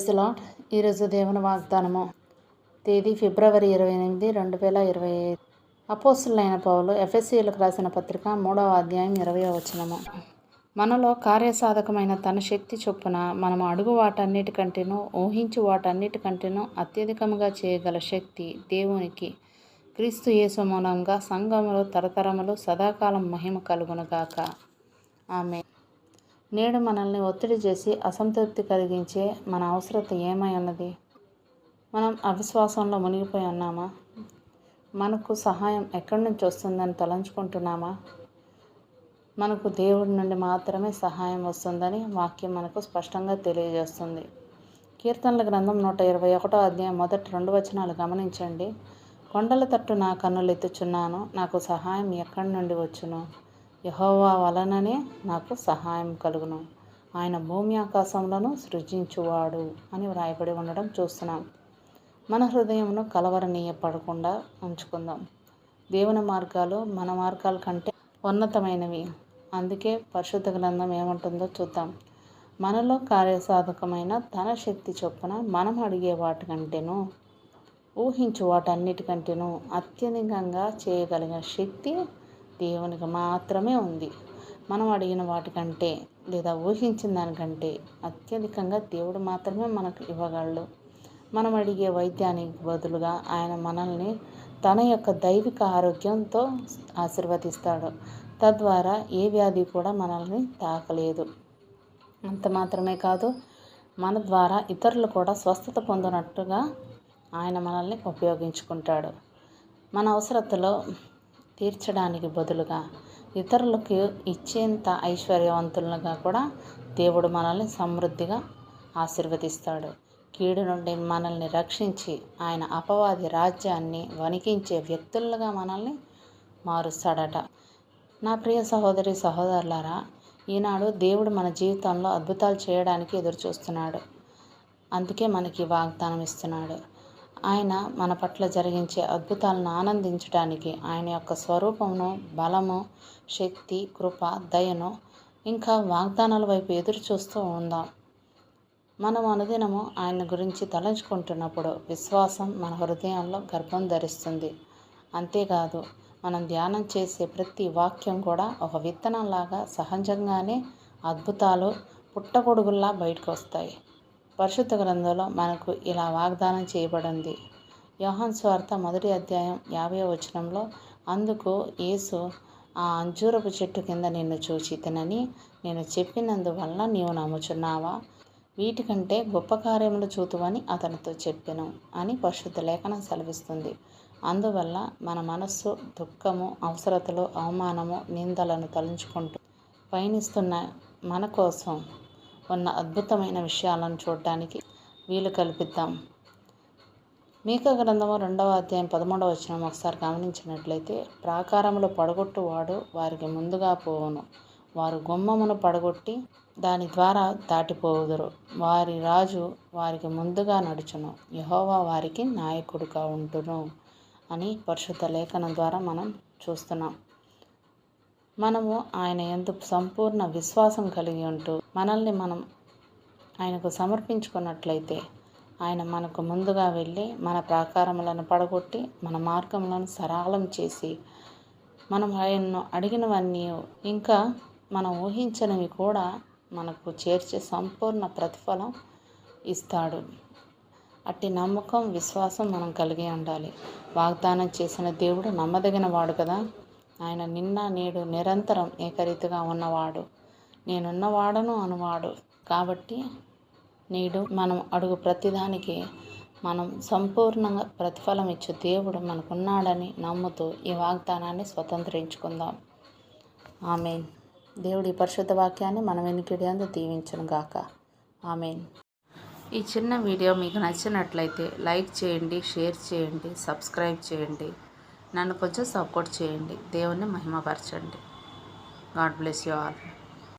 ప్రైజ్లో ఈరోజు దేవుని వాగ్దానము. తేదీ ఫిబ్రవరి ఇరవై ఎనిమిది రెండు వేల ఇరవై ఐదు. అపోస్తులైన పౌలు ఎఫ్ఎస్సీలకు రాసిన పత్రిక మూడవ అధ్యాయం ఇరవై వచనము. మనలో కార్యసాధకమైన తన శక్తి చొప్పున మనము అడుగు వాటన్నిటికంటేనూ ఊహించు వాటన్నిటికంటేనూ అత్యధికముగా చేయగల శక్తి దేవునికి క్రీస్తు యేసు మూలంగా సంఘములు తరతరములు సదాకాలం మహిమ కలుగునుగాక ఆమె నేడు మనల్ని ఒత్తిడి చేసి అసంతృప్తి కలిగించే మన అవసరత ఏమై ఉన్నది? మనం అవిశ్వాసంలో మునిగిపోయి ఉన్నామా? మనకు సహాయం ఎక్కడి నుంచి వస్తుందని తలంచుకుంటున్నామా? మనకు దేవుడి నుండి మాత్రమే సహాయం వస్తుందని వాక్యం మనకు స్పష్టంగా తెలియజేస్తుంది. కీర్తనల గ్రంథం నూట ఇరవై ఒకటో అధ్యాయం మొదటి రెండు వచనాలు గమనించండి. కొండల తట్టు నా కన్నులు ఎత్తుచున్నాను నాకు సహాయం ఎక్కడి నుండి వచ్చును? యహోవా వలననే నాకు సహాయం కలుగును. ఆయన భూమి ఆకాశములను సృజించువాడు అని వ్రాయబడి ఉండడం చూస్తున్నాం. మన హృదయమును కలవరనీయపడకుండా ఉంచుకుందాం. దేవుని మార్గాలు మన మార్గాల కంటే ఉన్నతమైనవి. అందుకే పరిశుద్ధ గ్రంథం ఏముంటుందో చూద్దాం. మనలో కార్యసాధకమైన తన శక్తి చొప్పున మనం అడిగే వాటికంటేనూ ఊహించు వాటన్నిటికంటేనూ అత్యధికంగా చేయగలిగిన శక్తి దేవునికి మాత్రమే ఉంది. మనం అడిగిన వాటికంటే లేదా ఊహించిన దానికంటే అత్యధికంగా దేవుడు మాత్రమే మనకు ఇవ్వగలడు. మనం అడిగే వైద్యానికి బదులుగా ఆయన మనల్ని తన యొక్క దైవిక ఆరోగ్యంతో ఆశీర్వదిస్తాడు. తద్వారా ఏ వ్యాధి కూడా మనల్ని తాకలేదు. అంత మాత్రమే కాదు మన ద్వారా ఇతరులు కూడా స్వస్థత పొందినట్టుగా ఆయన మనల్ని ఉపయోగించుకుంటాడు. మన అవసరతలో తీర్చడానికి బదులుగా ఇతరులకు ఇచ్చేంత ఐశ్వర్యవంతులుగా కూడా దేవుడు మనల్ని సమృద్ధిగా ఆశీర్వదిస్తాడు. కీడు నుండి మనల్ని రక్షించి ఆయన అపవాది రాజ్యాన్ని వణికించే వ్యక్తులుగా మనల్ని మారుస్తాడట. నా ప్రియ సహోదరి సహోదరులారా ఈనాడు దేవుడు మన జీవితంలో అద్భుతాలు చేయడానికి ఎదురు చూస్తున్నాడు అందుకే మనకి వాగ్దానం ఇస్తున్నాడు. ఆయన మన పట్ల జరిగించే అద్భుతాలను ఆనందించడానికి ఆయన యొక్క స్వరూపమును బలము శక్తి కృప దయను ఇంకా వాగ్దానాల వైపు ఎదురు చూస్తూ ఉందాం. మనం అనుదినము ఆయన గురించి తలంచుకుంటున్నప్పుడు విశ్వాసం మన హృదయంలో గర్భం ధరిస్తుంది. అంతేకాదు మనం ధ్యానం చేసే ప్రతి వాక్యం కూడా ఒక విత్తనంలాగా సహజంగానే అద్భుతాలు పుట్టగొడుగుల్లా బయటకు వస్తాయి. పరిశుద్ధ గ్రంథంలో మనకు ఇలా వాగ్దానం చేయబడింది. యోహన్ స్వార్థ మొదటి అధ్యాయం యాభై వచనంలో అందుకు యేసు ఆ అంజూరపు చెట్టు కింద నిన్ను చూచి తినని నేను చెప్పినందువల్ల నీవు నమ్ముచున్నావా? వీటికంటే గొప్ప కార్యములు చూతువని అతనితో చెప్పాను అని పరిశుద్ధ లేఖనం సెలవిస్తుంది. అందువల్ల మన మనస్సు దుఃఖము అవసరతలు అవమానము నిందలను తలుచుకుంటూ పయనిస్తున్న మన కోసం ఉన్న అద్భుతమైన విషయాలను చూడటానికి వీలు కల్పిద్దాం. మీక గ్రంథము రెండవ అధ్యాయం పదమూడవ వచనం ఒకసారి గమనించినట్లయితే ప్రాకారములు పడగొట్టువాడు వారికి ముందుగా పోవును. వారు గుమ్మమును పడగొట్టి దాని ద్వారా దాటిపోవుదురు. వారి రాజు వారికి ముందుగా నడుచును. యహోవా వారికి నాయకుడుగా ఉంటును అని పరిశుద్ధ లేఖనం ద్వారా మనం చూస్తున్నాం. మనము ఆయన ఎందు సంపూర్ణ విశ్వాసం కలిగి ఉంటూ మనల్ని మనం ఆయనకు సమర్పించుకున్నట్లయితే ఆయన మనకు ముందుగా వెళ్ళి మన ప్రాకారములను పడగొట్టి మన మార్గములను సరళం చేసి మనం ఆయన్ను అడిగినవన్నీ ఇంకా మనం ఊహించనివి కూడా మనకు చేర్చే సంపూర్ణ ప్రతిఫలం ఇస్తాడు. అట్టి నమ్మకం విశ్వాసం మనం కలిగి ఉండాలి. వాగ్దానం చేసిన దేవుడు నమ్మదగిన వాడు కదా. ఆయన నిన్న నేడు నిరంతరం ఏకరీతిగా ఉన్నవాడు. నేనున్నవాడను అనువాడు. కాబట్టి నేడు మనం అడుగు ప్రతిదానికి మనం సంపూర్ణంగా ప్రతిఫలం ఇచ్చే దేవుడు మనకున్నాడని నమ్ముతూ ఈ వాగ్దానాన్ని స్వతంత్రించుకుందాం. ఆమెన్. దేవుడి పరిశుద్ధ వాక్యాన్ని మనం వెనుకడి అందు దీవించను గాక. ఆమెన్. ఈ చిన్న వీడియో మీకు నచ్చినట్లయితే లైక్ చేయండి షేర్ చేయండి సబ్స్క్రైబ్ చేయండి. నన్ను కొంచెం సపోర్ట్ చేయండి. దేవుణ్ణి మహిమపరచండి. God bless you all.